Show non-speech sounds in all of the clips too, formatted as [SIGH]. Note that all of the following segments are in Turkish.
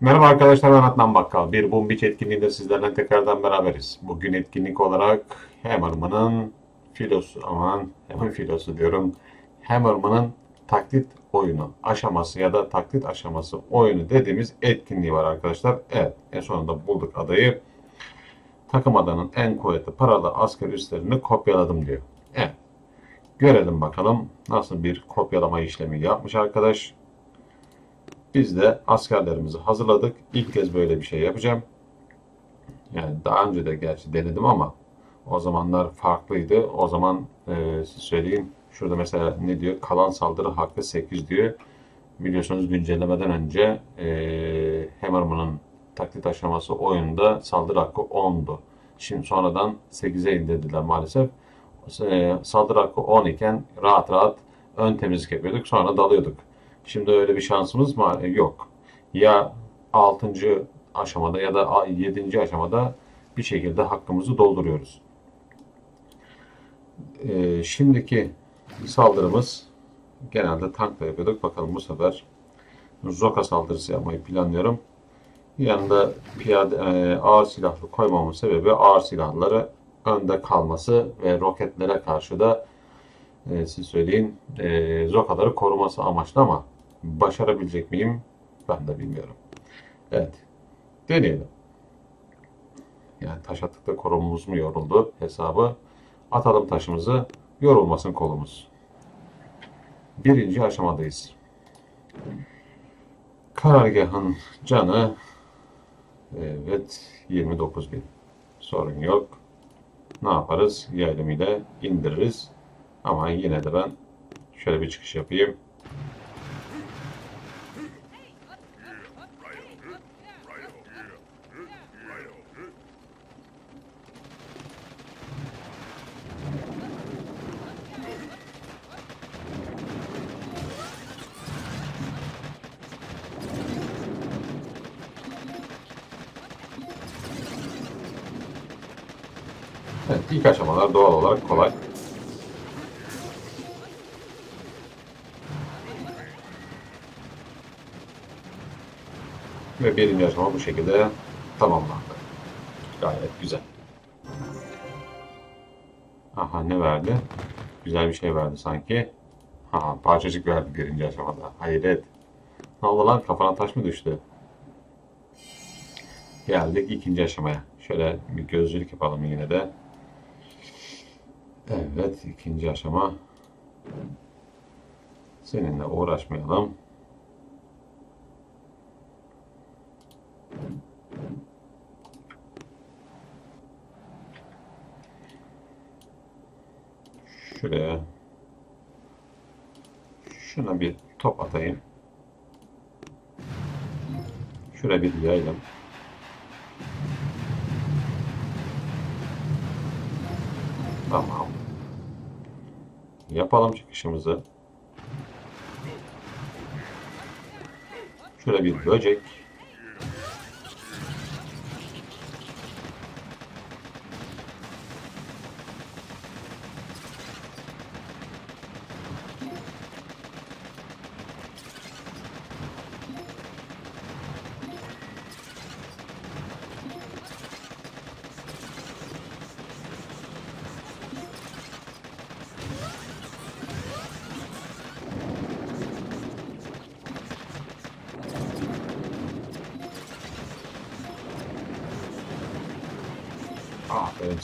Merhaba arkadaşlar ben Adnan Bakkal. Bir Bumbiç etkinliğinde sizlerle tekrardan beraberiz. Bugün etkinlik olarak Hammerman'ın filosu, aman hemen filosu diyorum. Hammerman'ın taklit oyunu aşaması ya da taklit aşaması oyunu dediğimiz etkinliği var arkadaşlar. Evet en sonunda bulduk adayı. Takım adanın en kuvvetli paralı asker üslerini kopyaladım diyor. Evet. Görelim bakalım nasıl bir kopyalama işlemi yapmış arkadaş. Biz de askerlerimizi hazırladık. İlk kez böyle bir şey yapacağım. Yani daha önce de gerçi denedim ama o zamanlar farklıydı. O zaman e, size söyleyeyim. Şurada mesela ne diyor? Kalan saldırı hakkı 8 diyor. Biliyorsunuz güncellemeden önce e, Hammerman'ın taklit aşaması oyunda saldırı hakkı 10'du. Şimdi sonradan 8'e indirdiler maalesef. E, saldırı hakkı 10 iken rahat rahat ön temizlik yapıyorduk. Sonra dalıyorduk. Şimdi öyle bir şansımız var yok. Ya 6. aşamada ya da 7. aşamada bir şekilde hakkımızı dolduruyoruz. Ee, şimdiki saldırımız genelde tankla yapıyorduk. Bakalım bu sefer Zoka saldırısı yapmayı planlıyorum. Yanında piyade, e, ağır silahlı koymamın sebebi ağır silahları önde kalması ve roketlere karşı da e, siz söyleyin e, Zoka'ları koruması amaçlı ama başarabilecek miyim ben de bilmiyorum. Evet deneyelim. Yani taş attıkta korumumuz mu yoruldu hesabı. Atalım taşımızı yorulmasın kolumuz. Birinci aşamadayız. Karargahın canı evet 29 bin. Sorun yok. Ne yaparız? Yaylımıyla indiririz. Ama yine de ben şöyle bir çıkış yapayım. Evet, ilk aşamalar doğal olarak kolay. Ve birinci aşama bu şekilde tamamlandı. Gayet güzel. Aha ne verdi? Güzel bir şey verdi sanki. Ha parçacık verdi birinci aşamada. Hayret. Ne oldu lan kafana taş mı düştü? Geldik ikinci aşamaya. Şöyle bir gözlülük yapalım yine de. Evet ikinci aşama. Seninle uğraşmayalım. Şuraya şuna bir top atayım. Şuraya bir yayalım. Tamam. Yapalım çıkışımızı. Şöyle bir böcek.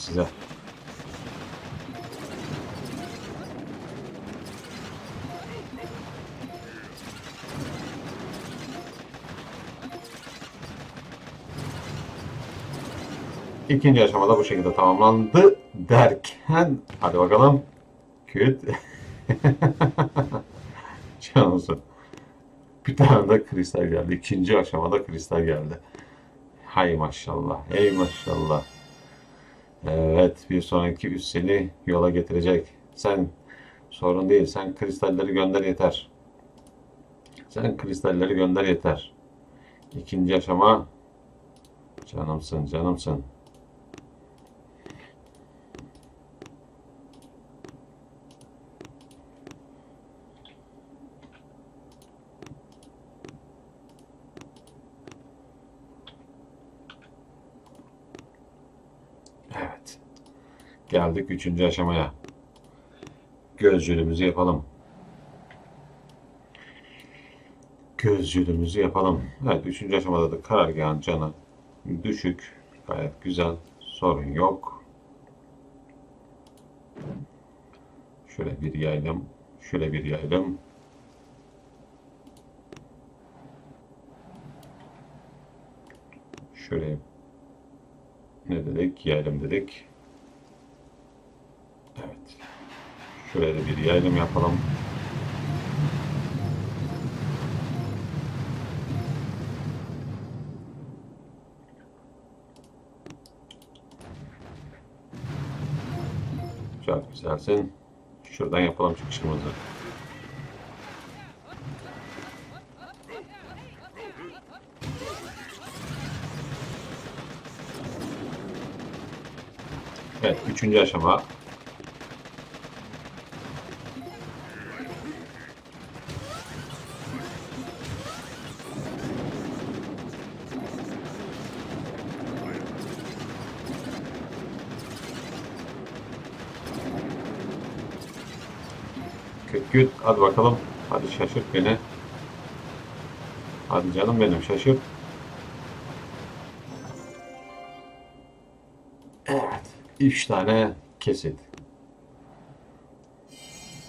Size. İkinci aşamada bu şekilde tamamlandı derken hadi bakalım. Küt. [LAUGHS] Canımsın bir tane de kristal geldi. İkinci aşamada kristal geldi. Hay maşallah ey maşallah Evet, bir sonraki üs seni yola getirecek. Sen sorun değil, sen kristalleri gönder yeter. Sen kristalleri gönder yeter. İkinci aşama canımsın, canımsın. Geldik üçüncü aşamaya. Gözcülüğümüzü yapalım. Gözcülüğümüzü yapalım. Evet, üçüncü aşamada da karargahın canı düşük. Gayet güzel. Sorun yok. Şöyle bir yayalım. Şöyle bir yayalım. Şöyle ne dedik? Yayalım dedik. Evet. Şöyle de bir yayılım yapalım. Çok güzelsin. Şuradan yapalım çıkışımızı. Evet, üçüncü aşama. Küt, hadi bakalım. Hadi şaşırt beni. Hadi canım benim şaşırt. Evet. Üç tane kesit.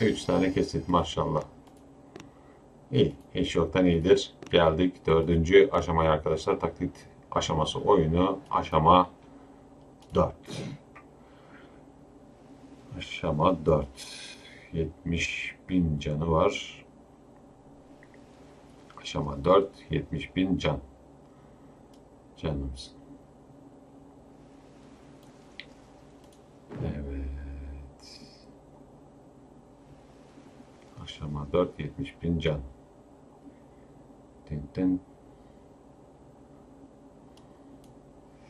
Üç tane kesit maşallah. İyi. Hiç yoktan iyidir. Geldik dördüncü aşamaya arkadaşlar. Taklit aşaması oyunu. Aşama 4. Aşama 4. 70 bin canı var. Aşama 4. 70 bin can. Canımız. Evet. Aşama 4 70 bin can. Tin tin.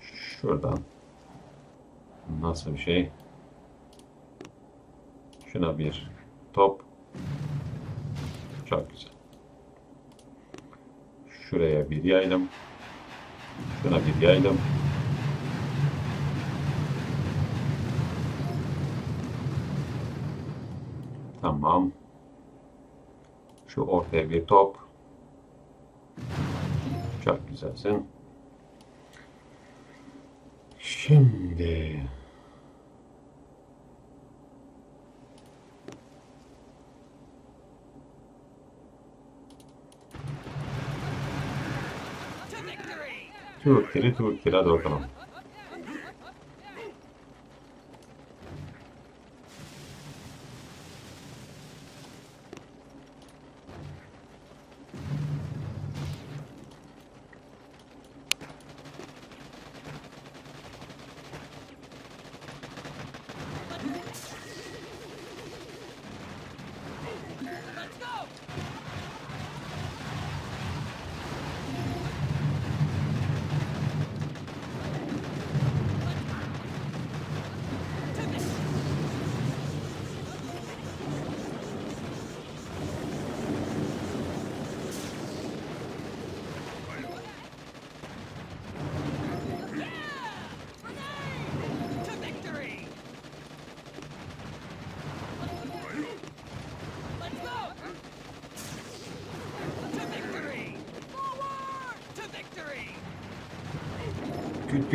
Şuradan nasıl bir şey? Şuna bir top. Çok güzel. Şuraya bir yaydım. Şuna bir yaydım. Tamam. Şu ortaya bir top. Çok güzelsin. Şimdi 手を蹴ると蹴られるから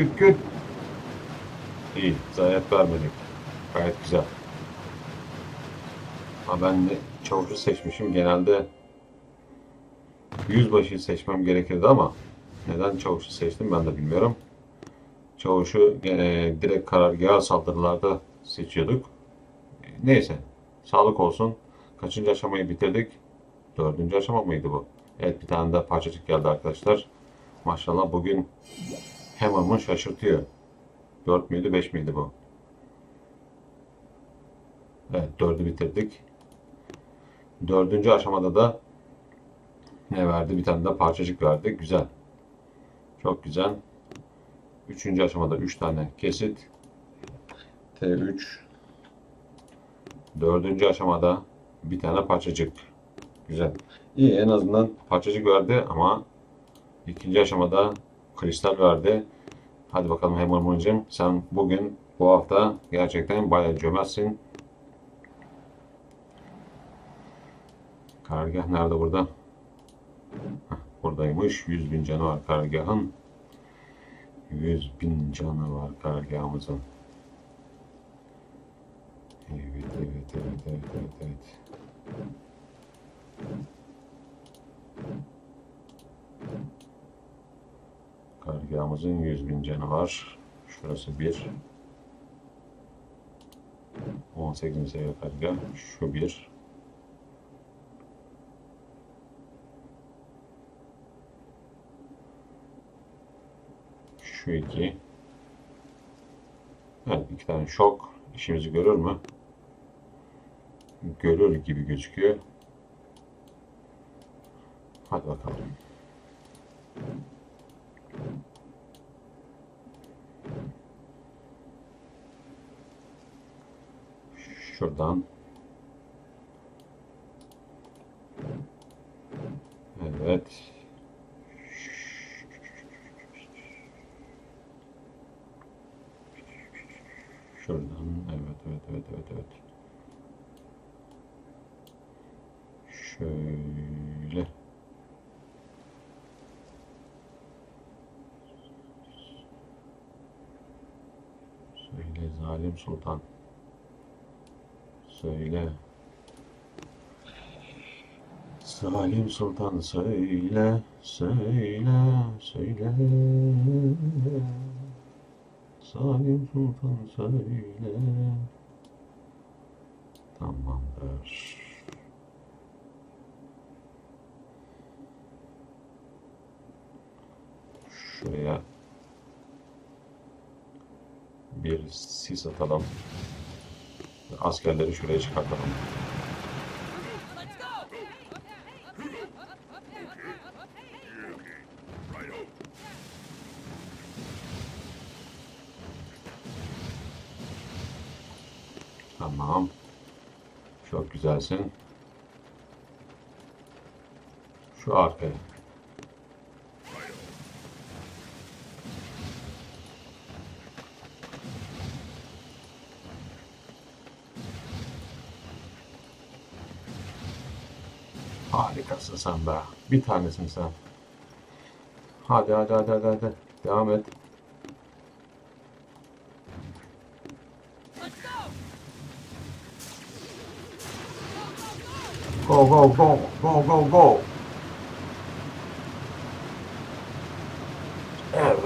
Küt küt. İyi, zayiat vermedik. Gayet güzel. Ha ben de çavuşu seçmişim. Genelde yüzbaşıyı seçmem gerekirdi ama neden çavuşu seçtim ben de bilmiyorum. Çavuşu e, direkt karargaha saldırılarda seçiyorduk. Neyse, sağlık olsun. Kaçıncı aşamayı bitirdik? Dördüncü aşama mıydı bu? Evet bir tane de parçacık geldi arkadaşlar. Maşallah bugün Hammer'ımı şaşırtıyor. 4 müydü 5 miydi bu? Evet 4'ü bitirdik. Dördüncü aşamada da ne verdi? Bir tane de parçacık verdi. Güzel. Çok güzel. Üçüncü aşamada 3 tane kesit. T3. Dördüncü aşamada bir tane parçacık. Güzel. İyi en azından parçacık verdi ama ikinci aşamada kristal verdi. Hadi bakalım Hammerman'cığım sen bugün Bu hafta gerçekten bayağı cömertsin. Karargah nerede burada? Buradaymış. 100 bin canı var karargahın. 100 bin canı var karargahımızın. Evet, evet, evet, evet, evet, evet. Karargahımızın 100 bin canı var. Şurası bir. 18. seviye karga. Şu bir. Şu iki. Evet iki tane şok işimizi görür mü? Görür gibi gözüküyor. Hadi bakalım. Şuradan. Evet. Şuradan. Evet, evet, evet, evet, evet. Şöyle. Söyle zalim sultan. Söyle. Zalim sultan söyle, söyle, söyle. Zalim sultan söyle. Tamamdır. Şuraya bir sis atalım. Askerleri şuraya çıkartalım. Tamam. Çok güzelsin. Şu arkaya. Harikasın sen be. Bir tanesin sen. Hadi hadi hadi hadi hadi. Devam et. Go go go go go go. Evet.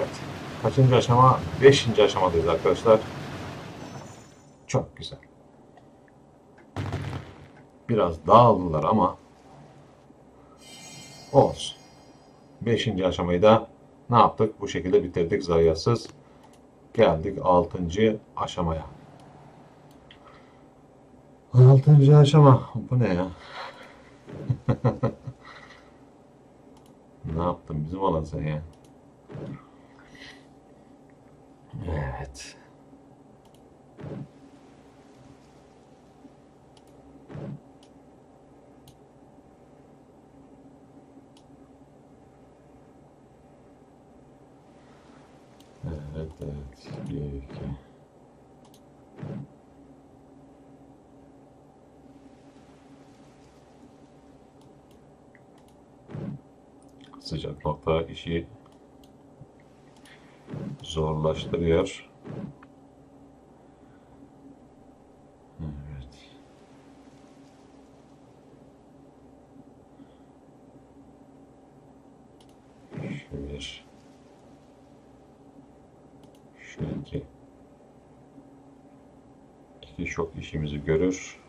Kaçıncı aşama? Beşinci aşamadayız arkadaşlar. Çok güzel. Biraz dağıldılar ama olsun. Beşinci aşamayı da ne yaptık? Bu şekilde bitirdik zayiatsız. Geldik altıncı aşamaya. Altıncı aşama. Bu ne ya? [LAUGHS] Ne yaptın bizim olan sen ya? Evet. Evet, evet. Bir, iki. Sıcak nokta işi zorlaştırıyor. Evet. Şu bir. Şu iki. İki şok işimizi görür.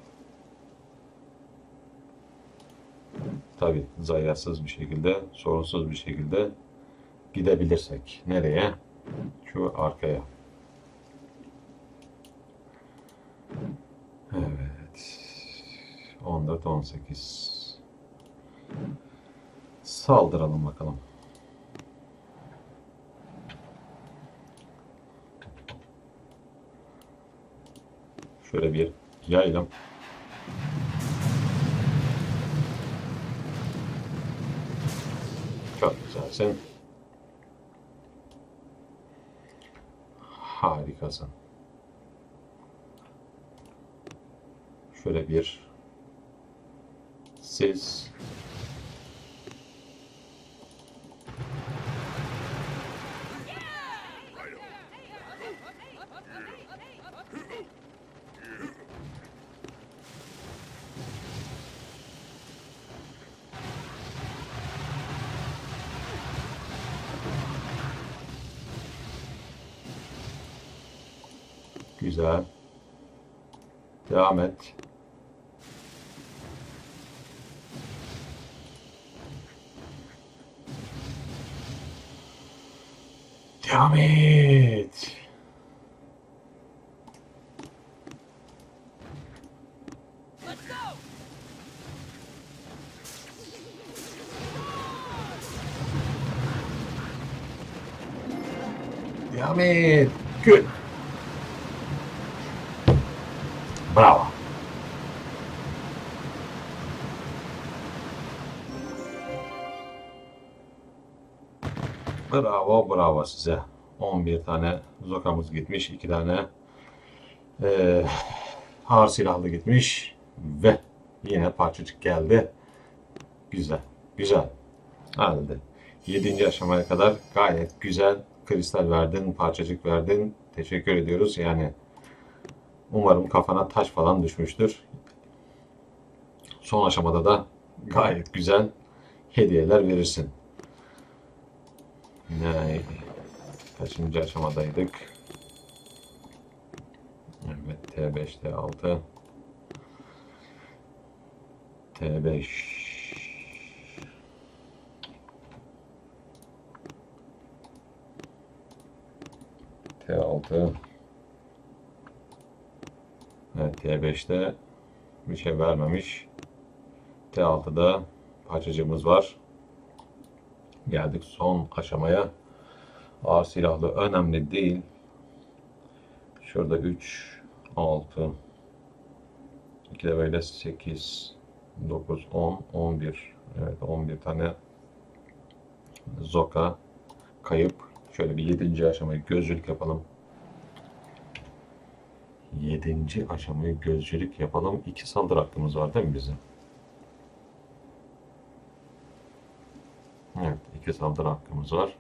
Tabi zayiatsız bir şekilde, sorunsuz bir şekilde gidebilirsek. Nereye? Şu arkaya. Evet. 14, 18. Saldıralım bakalım. Şöyle bir Yaydım. Çok güzelsin. Harikasın. Şöyle bir siz güzel. Devam et. Devam. Bravo. Bravo, bravo size. 11 tane zokamız gitmiş, 2 tane eee ağır silahlı gitmiş ve yine parçacık geldi. Güzel, güzel. Halde. 7. aşamaya kadar gayet güzel kristal verdin, parçacık verdin. Teşekkür ediyoruz. Yani umarım kafana taş falan düşmüştür. Son aşamada da gayet güzel hediyeler verirsin. Ne, kaçıncı aşamadaydık? Evet, T5, T6, T5. T6 Evet T5'te bir şey vermemiş. T6'da parçacığımız var. Geldik son aşamaya. Ağır silahlı önemli değil. Şurada 3, 6, 2 de böyle 8, 9, 10, 11. Evet 11 tane Zoka kayıp. Şöyle bir 7. aşamayı gözcülük yapalım. 7. aşamayı gözcülük yapalım. 2 saldırı hakkımız var değil mi bizim? Evet, 2 saldırı hakkımız var.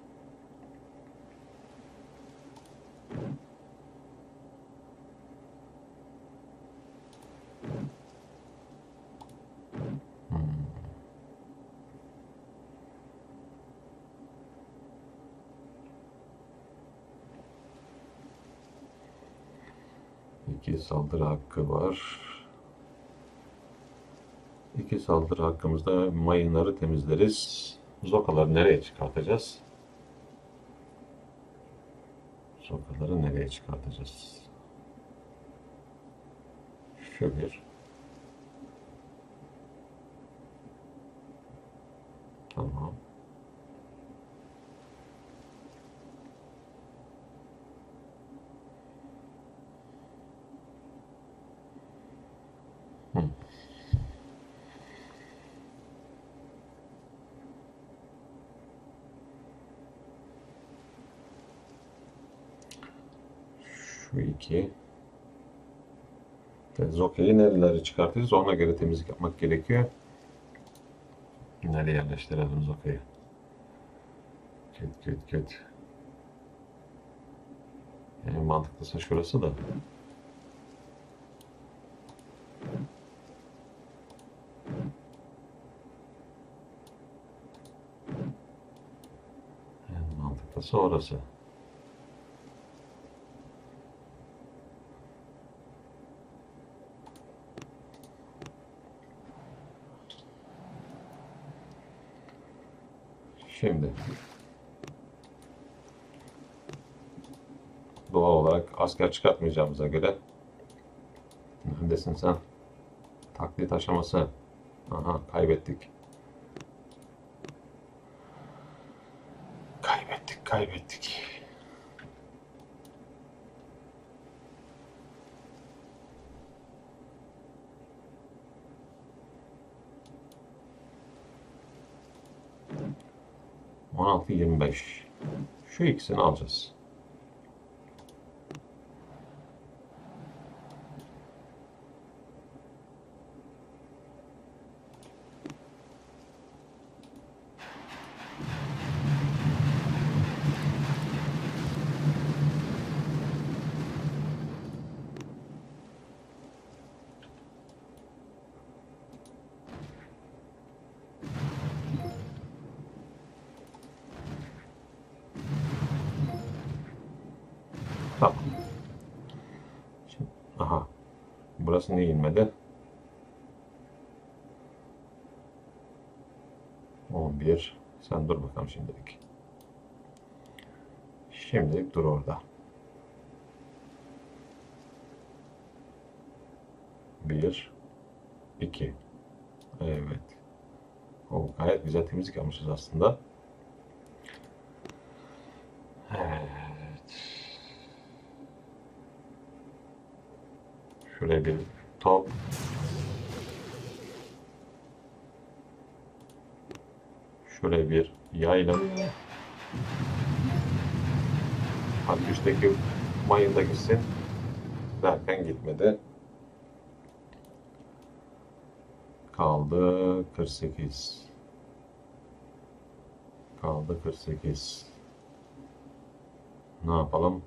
2 saldırı hakkı var. 2 saldırı hakkımızda mayınları temizleriz. Zokaları nereye çıkartacağız? Zokaları nereye çıkartacağız? Şu bir. Şu iki. Zokya'yı nerelere çıkartırız ona göre temizlik yapmak gerekiyor. Nereye yerleştirelim Zokya'yı? Köt köt köt. En mantıklısı şurası da. Mantıklısı orası. Şimdi doğal olarak asker çıkartmayacağımıza göre neredesin sen? Taklit aşaması. Aha kaybettik. Kaybettik. On altı yirmi beş. Şu ikisini alacağız. Tamam. Şimdi, aha. Burası niye inmedi? 11. Sen dur bakalım şimdilik. Şimdilik dur orada. Bir, iki. Evet. O gayet güzel temizlik yapmışız aslında. Evet. Şuraya bir top. Şuraya bir yayalım. Hadi üstteki mayın da gitsin. Derken gitmedi. Kaldı 48. Kaldı 48. Ne yapalım?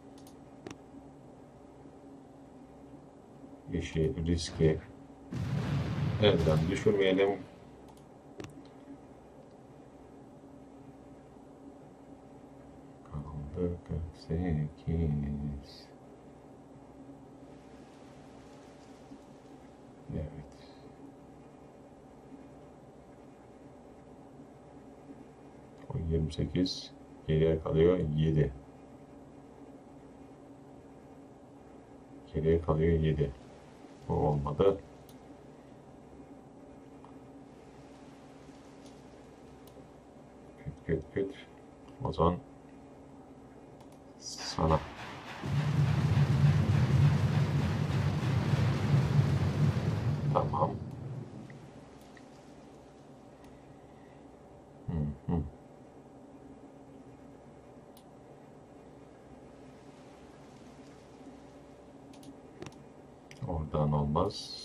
İşi, riski elden düşürmeyelim. Kaldı 48. Evet. O 28 geriye kalıyor 7. Geriye kalıyor 7. Bu olmadı. Küt küt küt. O zaman sana. Tamam. Hı hı. Oradan olmaz.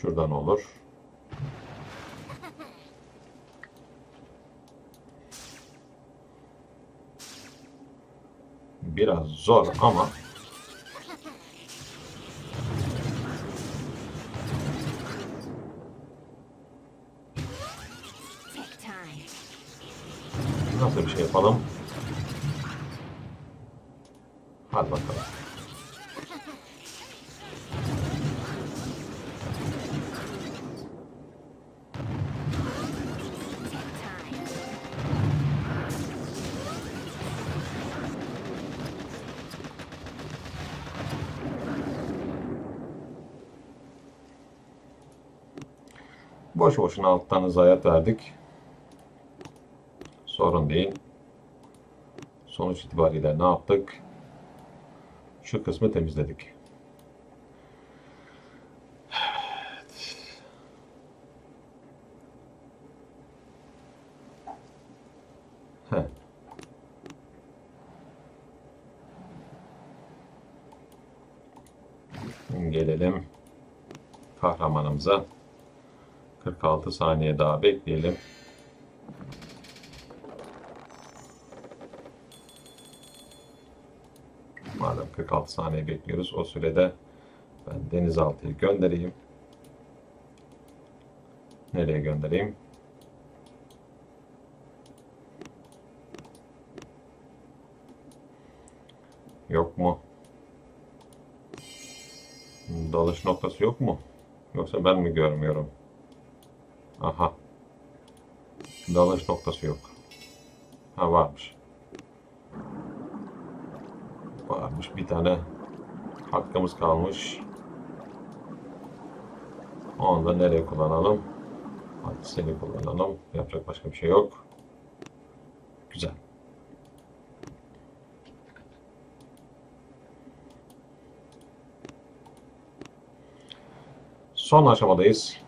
Şuradan olur. Biraz zor ama nasıl bir şey yapalım? Boş boşuna alttan hayat verdik. Sorun değil. Sonuç itibariyle ne yaptık? Şu kısmı temizledik. Gelelim kahramanımıza. 46 saniye daha bekleyelim. Madem 46 saniye bekliyoruz, o sürede ben denizaltıyı göndereyim. Nereye göndereyim? Yok mu? Dalış noktası yok mu? Yoksa ben mi görmüyorum? Aha. Dalış noktası yok. Ha varmış. Varmış. Bir tane hakkımız kalmış. Onu da nereye kullanalım? Hadi seni kullanalım. Yapacak başka bir şey yok. Güzel. Son aşamadayız.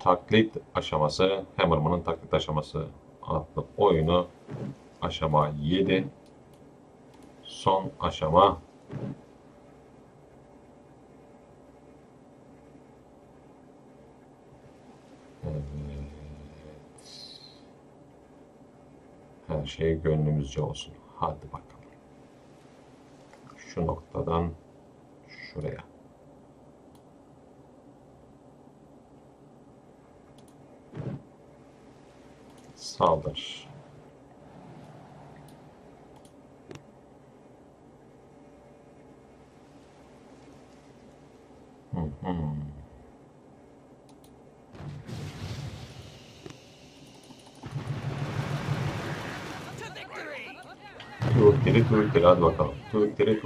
Taklit aşaması, Hammerman'ın taklit aşaması adlı oyunu aşama 7. Son aşama Evet. Her şey gönlümüzce olsun. Hadi bakalım. Şu noktadan şuraya. Saldır. Hı hı. Tuğuk deri, tuğuk deri. Hadi bakalım. Tuğuk deri.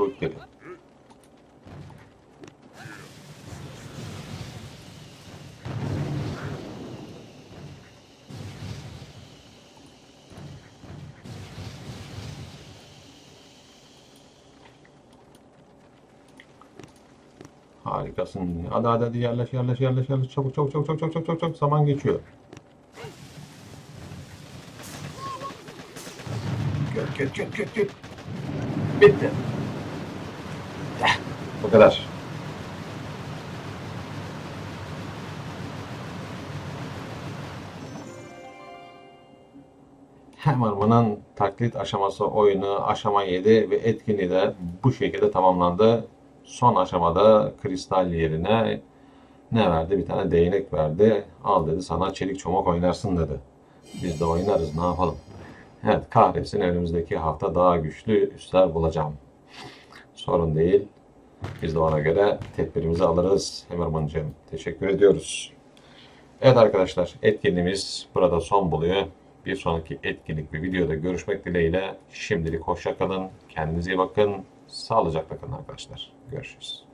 Tuğutleri. Harikasın. Hadi hadi hadi yerleş yerleş yerleş yerleş. Çabuk çabuk çabuk çabuk çabuk çabuk çabuk çabuk. Zaman geçiyor. Git git git git git. Bitti. Bu kadar. Hammerman'ın taklit aşaması oyunu aşama 7 ve etkinliği de bu şekilde tamamlandı. Son aşamada kristal yerine ne verdi? Bir tane değnek verdi. Al dedi sana çelik çomak oynarsın dedi. Biz de oynarız ne yapalım. Evet kahretsin önümüzdeki hafta daha güçlü üsler bulacağım. Sorun değil. Biz de ona göre tedbirimizi alırız. Hammerman'cığım teşekkür ediyoruz. Evet arkadaşlar etkinliğimiz burada son buluyor. Bir sonraki etkinlik ve videoda görüşmek dileğiyle şimdilik hoşça kalın. Kendinize iyi bakın. Sağlıcakla kalın arkadaşlar. Görüşürüz.